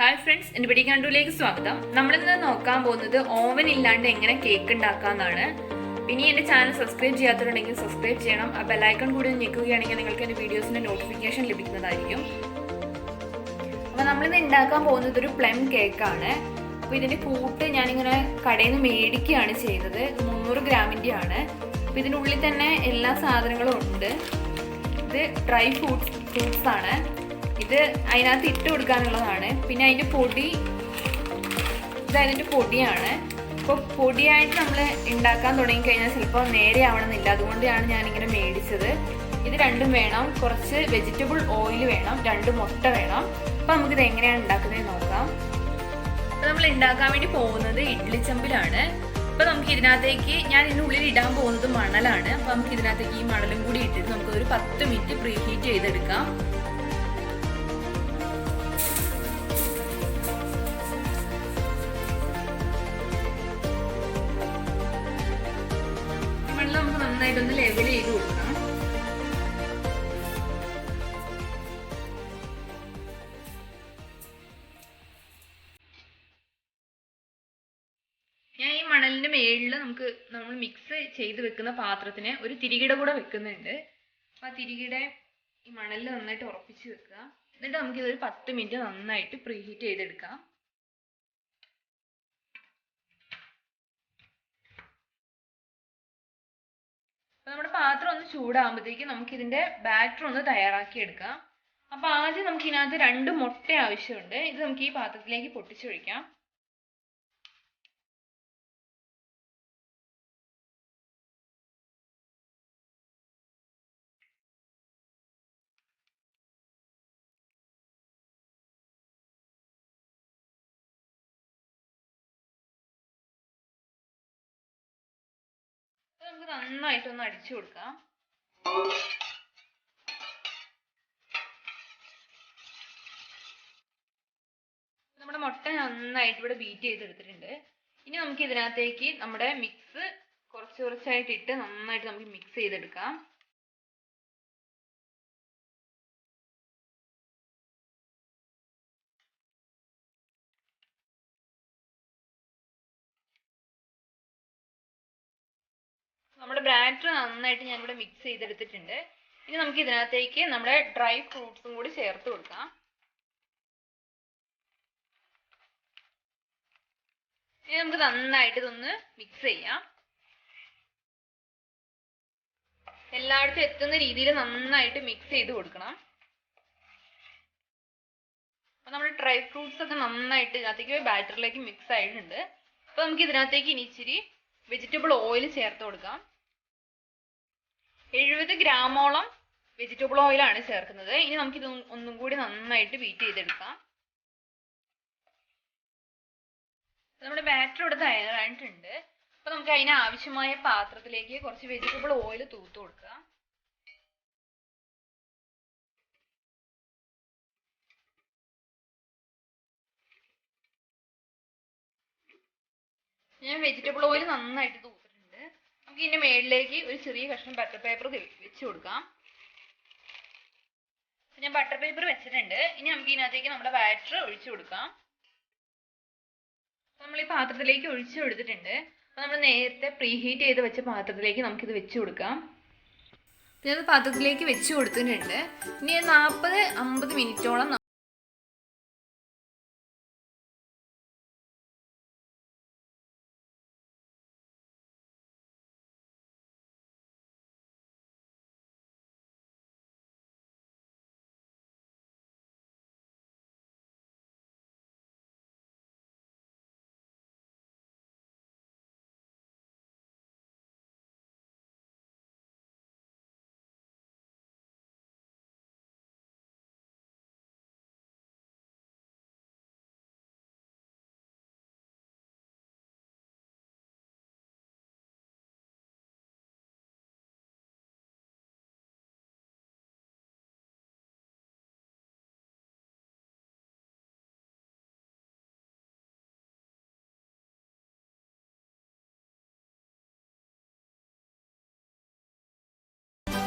Hi friends എന്റെ പിടി കണ്ടുലേക്ക് സ്വാഗതം. നമ്മളിന്ന് നോക്കാൻ പോകുന്നത് ഓവൻ ഇല്ലാണ്ട് എങ്ങനെ കേക്ക് ഉണ്ടാക്കാന്നാണ് പിന്നെ എന്റെ ചാനൽ സബ്സ്ക്രൈബ് ചെയ്യാത്തവരുണ്ടെങ്കിൽ സബ്സ്ക്രൈബ് ചെയ്യണം. ആ ബെല്ലൈക്കൺ കൂടി ഞെക്കുകയാണെങ്കിൽ നിങ്ങൾക്ക് എന്റെ വീഡിയോസിന്റെ നോട്ടിഫിക്കേഷൻ ലഭിക്കുന്നതായിരിക്കും. അപ്പോൾ നമ്മളിന്ന് ഉണ്ടാക്കാൻ പോകുന്നത് ഒരു പ്ലം കേക്കാണ് അപ്പോൾ ഇതിന്റെ കൂട്ട് ഞാനിങ്ങനെ കടയിൽ നിന്ന് മേടിക്കുകയാണ് ചെയ്തത് മുന്നൂറ് ഗ്രാമിന്റെ ആണ്. അപ്പോൾ ഇതിനുള്ളിൽ തന്നെ എല്ലാ സാധനങ്ങളും ഉണ്ട്. ഇത് ഡ്രൈ ഫ്രൂട്ട്സ് ഫ്രൂട്ട്സ് ആണ്. ഇത് അതിനകത്ത് ഇട്ട് കൊടുക്കാനുള്ളതാണ്. പിന്നെ അതിന്റെ പൊടി ഇത് അതിന്റെ പൊടിയാണ്. അപ്പോൾ പൊടിയായിട്ട് നമ്മൾ ഉണ്ടാക്കാൻ തുടങ്ങിക്കഴിഞ്ഞാൽ ചിലപ്പോൾ നേരെ ആവണമെന്നില്ല. അതുകൊണ്ടാണ് ഞാനിങ്ങനെ മേടിച്ചത്. ഇത് രണ്ടും വേണം. കുറച്ച് വെജിറ്റബിൾ ഓയിൽ വേണം. രണ്ട് മുട്ട വേണം. അപ്പോൾ നമുക്കിത് എങ്ങനെയാണ് ഉണ്ടാക്കുന്നത് നോക്കാം. അപ്പോൾ നമ്മൾ ഉണ്ടാക്കാൻ വേണ്ടി പോകുന്നത് ഇഡ്ഡലി ചെമ്പിലാണ്. അപ്പോൾ നമുക്ക് ഇതിനകത്തേക്ക് ഞാൻ ഇതിനുള്ളിൽ ഇടാൻ പോകുന്നത് മണലാണ്. അപ്പോൾ നമുക്ക് ഇതിനകത്തേക്ക് ഈ മണലും കൂടി ഇട്ടിട്ട് നമുക്കൊരു പത്ത് മിനിറ്റ് പ്രീഹീറ്റ് ചെയ്തെടുക്കാം. നന്നായിട്ടൊന്ന് ലെവൽ ചെയ്ത് കൊടുക്കണം. ഞാൻ ഈ മണലിന്റെ മേളിൽ നമുക്ക് നമ്മൾ മിക്സ് ചെയ്ത് വെക്കുന്ന പാത്രത്തിന് ഒരു തിരികിട കൂടെ വെക്കുന്നുണ്ട്. ആ തിരികിട ഈ മണലിൽ നന്നായിട്ട് ഉറപ്പിച്ച് വെക്കുക. എന്നിട്ട് നമുക്ക് ഇതൊരു പത്ത് മിനിറ്റ് നന്നായിട്ട് പ്രീഹീറ്റ് ചെയ്തെടുക്കാം. പാത്രം ഒന്ന് ചൂടാകുമ്പോഴത്തേക്ക് നമുക്ക് ഇതിന്റെ ബാറ്റർ ഒന്ന് തയ്യാറാക്കി എടുക്കാം അപ്പൊ ആദ്യം നമുക്ക് ഇതിനകത്ത് രണ്ട് മുട്ട ആവശ്യമുണ്ട്. ഇത് നമുക്ക് ഈ പാത്രത്തിലേക്ക് പൊട്ടിച്ചൊഴിക്കാം. നമുക്ക് നന്നായിട്ടൊന്ന് അടിച്ചു കൊടുക്കാം. നമ്മുടെ മുട്ട നന്നായിട്ട് ഇവിടെ ബീറ്റ് ചെയ്തെടുത്തിട്ടുണ്ട്. ഇനി നമുക്ക് ഇതിനകത്തേക്ക് നമ്മുടെ മിക്സ് കുറച്ച് കുറച്ചായിട്ട് ഇട്ട് നന്നായിട്ട് നമുക്ക് മിക്സ് ചെയ്തെടുക്കാം. ബാറ്റർ നന്നായിട്ട് ഞാൻ ഇവിടെ മിക്സ് ചെയ്തെടുത്തിട്ടുണ്ട്. ഇനി നമുക്ക് ഇതിനകത്തേക്ക് നമ്മുടെ ഡ്രൈ ഫ്രൂട്ട്സും കൂടി ചേർത്ത് കൊടുക്കാം. ഇനി നമുക്ക് നന്നായിട്ട് ഇതൊന്ന് മിക്സ് ചെയ്യാം. എല്ലായിടത്തും എത്തുന്ന രീതിയിൽ നന്നായിട്ട് മിക്സ് ചെയ്ത് കൊടുക്കണം. അപ്പൊ നമ്മുടെ ഡ്രൈ ഫ്രൂട്ട്സ് ഒക്കെ നന്നായിട്ട് ഇതിനകത്തേക്ക് ബാറ്ററിലേക്ക് മിക്സ് ആയിട്ടുണ്ട്. അപ്പൊ നമുക്ക് ഇതിനകത്തേക്ക് ഇനി ഇച്ചിരി വെജിറ്റബിൾ ഓയിൽ ചേർത്ത് കൊടുക്കാം. എഴുപത് ഗ്രാമോളം വെജിറ്റബിൾ ഓയിലാണ് ചേർക്കുന്നത്. ഇനി നമുക്കിത് ഒന്നും കൂടി നന്നായിട്ട് ബീറ്റ് ചെയ്തെടുക്കാം. നമ്മുടെ ബാറ്റർ ഇവിടെ തയ്യാറായിട്ടുണ്ട്. അപ്പൊ നമുക്ക് അതിന് ആവശ്യമായ പാത്രത്തിലേക്ക് കുറച്ച് വെജിറ്റബിൾ ഓയിൽ തൂത്ത് കൊടുക്കുക. ഞാൻ വെജിറ്റബിൾ ഓയിൽ നന്നായിട്ട് തൂത്തിട്ടുണ്ട് നമുക്ക് ഇതിന്റെ മേളിലേക്ക് ഒരു ചെറിയ കഷ്ണം ബട്ടർ പേപ്പർ വെച്ച് കൊടുക്കാം. ഞാൻ ബട്ടർ പേപ്പർ വെച്ചിട്ടുണ്ട്. ഇനി നമുക്ക് ഇതിനകത്തേക്ക് നമ്മുടെ ബാറ്റർ ഒഴിച്ചു കൊടുക്കാം. നമ്മൾ ഈ പാത്രത്തിലേക്ക് ഒഴിച്ചു കൊടുത്തിട്ടുണ്ട്. അപ്പോൾ നമ്മൾ നേരത്തെ പ്രീഹീറ്റ് ചെയ്ത് വെച്ച പാത്രത്തിലേക്ക് നമുക്കിത് വെച്ച് കൊടുക്കാം. ഞാനത് പാത്രത്തിലേക്ക് വെച്ച് കൊടുത്തിട്ടുണ്ട്. ഇനി നാൽപ്പത് അമ്പത് മിനിറ്റോളം